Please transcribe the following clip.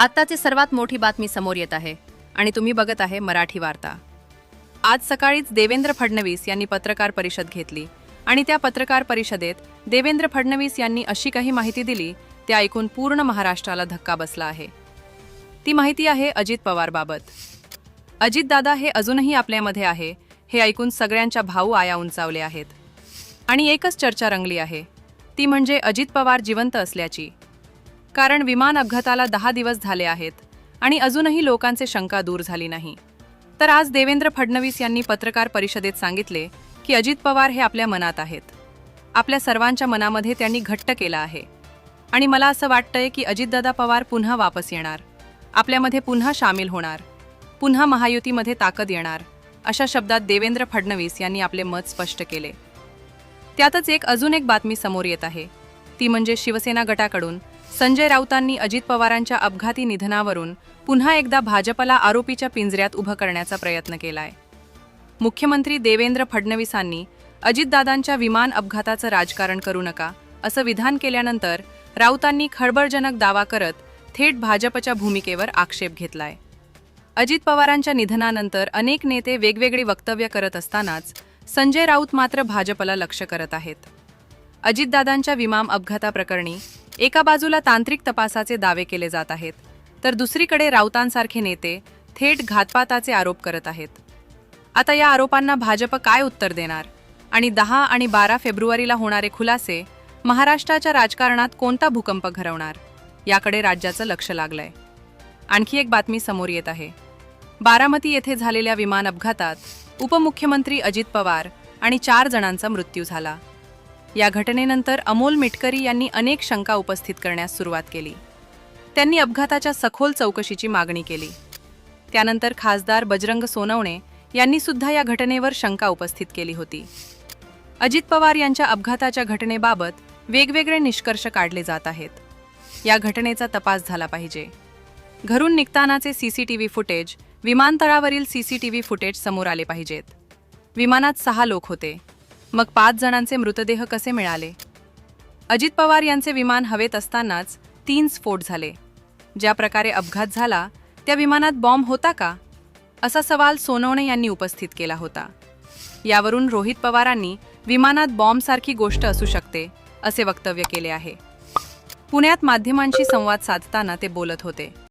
आत्ताची सर्वात मोठी बातमी समोर येत आहे आणि तुम्ही बघत आहे मराठी वार्ता. आज सकाळीच देवेंद्र फडणवीस यांनी पत्रकार परिषद घेतली आणि त्या पत्रकार परिषदेत देवेंद्र फडणवीस यांनी अशी काही माहिती दिली ते ऐकून पूर्ण महाराष्ट्राला धक्का बसला आहे. ती माहिती आहे अजित पवारबाबत. अजितदादा हे अजूनही आपल्यामध्ये आहे हे ऐकून सगळ्यांच्या भाऊ आया उंचावले आहेत. आणि एकच चर्चा रंगली आहे ती म्हणजे अजित पवार जिवंत असल्याची. कारण विमान अपघाताला दहा दिवस झाले आहेत आणि अजूनही लोकांचे शंका दूर झाली नाही. तर आज देवेंद्र फडणवीस यांनी पत्रकार परिषदेत सांगितले की अजित पवार हे आपल्या मनात आहेत. आपल्या सर्वांच्या मनामध्ये त्यांनी घट्ट केला आहे. आणि मला असं वाटतंय की अजितदादा पवार पुन्हा वापस येणार. आपल्यामध्ये पुन्हा सामील होणार. पुन्हा महायुतीमध्ये ताकद येणार अशा शब्दात देवेंद्र फडणवीस यांनी आपले मत स्पष्ट केले. त्यातच एक अजून एक बातमी समोर येत आहे. ती म्हणजे शिवसेना गटाकडून संजय राऊतांनी अजित पवारांच्या अपघाती निधनावरून पुन्हा एकदा भाजपला आरोपीच्या पिंजऱ्यात उभं करण्याचा प्रयत्न केलाय. मुख्यमंत्री देवेंद्र फडणवीसांनी अजितदादांच्या विमान अपघाताचं राजकारण करू नका असं विधान केल्यानंतर राऊतांनी खळबळजनक दावा करत थेट भाजपच्या भूमिकेवर आक्षेप घेतलाय. अजित पवारांच्या निधनानंतर अनेक नेते वेगवेगळी वक्तव्य करत असतानाच संजय राऊत मात्र भाजपला लक्ष करत आहेत. अजितदादांच्या विमान अपघाताप्रकरणी एका बाजूला तांत्रिक तपासाचे दावे केले जात आहेत तर दुसरीकडे राऊतांसारखे नेते थेट घातपाताचे आरोप करत आहेत. आता या आरोपांना भाजप काय उत्तर देणार? आणि दहा आणि बारा फेब्रुवारीला होणारे खुलासे महाराष्ट्राच्या राजकारणात कोणता भूकंप घडवणार याकडे राज्याचं लक्ष लागलंय. आणखी एक बातमी समोर येत आहे. बारामती येथे झालेल्या विमान अपघातात उपमुख्यमंत्री अजित पवार आणि चार जणांचा मृत्यू झाला. या घटनेनंतर अमोल मिटकरी यांनी अनेक शंका उपस्थित करण्यास सुरुवात केली. त्यांनी अपघाताच्या सखोल चौकशीची मागणी केली. त्यानंतर खासदार बजरंग सोनवणे यांनी सुद्धा या घटनेवर शंका उपस्थित केली होती. अजित पवार यांच्या अपघाताच्या घटनेबाबत वेगवेगळे निष्कर्ष काढले जात आहेत. या घटनेचा तपास झाला पाहिजे. घरून निघतानाचे सीसीटीव्ही फुटेज विमानतळावरील सीसीटीव्ही फुटेज समोर आले पाहिजेत. विमानात सहा लोक होते. मग पाच जणांचे मृतदेह कसे मिळाले? अजित पवार यांचे विमान हवेत असतानाच तीन स्फोट झाले. ज्या प्रकारे अपघात झाला त्या विमानात बॉम्ब होता का? असा सवाल सोनवणे यांनी उपस्थित केला होता. यावरून रोहित पवारांनी विमानात बॉम्बसारखी गोष्ट असू शकते असे वक्तव्य केले आहे. पुण्यात माध्यमांशी संवाद साधताना ते बोलत होते.